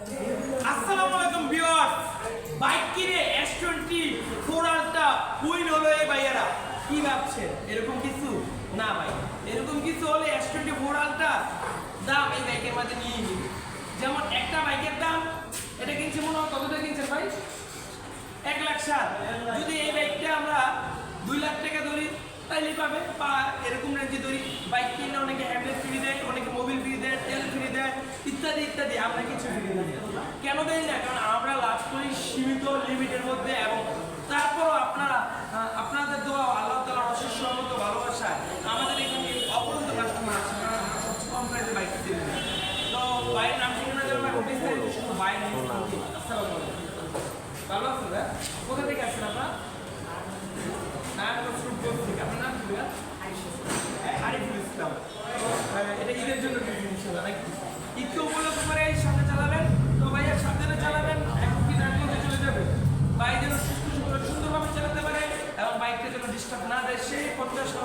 আসসালামু আলাইকুম viewers. Bike কিনে এস টোয়েন্টি ফোর হলো এই ভাইয়েরা। কি ভাবছেন? এরকম কিছু? না ভাই, এরকম কিছু হলে এস টোয়েন্টি দাম এই বাইকের মাঝে নিয়ে নিবে। যেমন একটা বাইকের দাম, এটা কিনছে মনে হয় কতটা কিনছেন ভাই? এক লাখ ষাট। যদি এই বাইকটা আমরা দুই লাখ টাকা ধরি, তাইলে পাবে। বা এরকম রেঞ্জে ধরি, বাইক কিনলে অনেকে হ্যান্ডেল ফ্রি দেয় অনেকে মোবিল ফ্রি দেয় তেল ফ্রি দেয় ইত্যাদি ইত্যাদি আমরা কিছু ফ্রি দিই। কেন দেয় না, কারণ আমরা লাভ করি সীমিত লিমিটের মধ্যে এবং তারপরও আপনারা আপনাদের দোয়া আল্লাহ তালার অশেষ মতো ভালোবাসায় আমাদের এখানে অপরন্ত কাস্টমার আছে কম প্রাইসে বাইক তো বাইরের নাম ঠিকানা বিস্তারিত শুধু আলাইকুম। ভালো আছেন কোথা থেকে আপনার? যেন ডিস্টার্ব না দেয় সেই প্রত্যাশা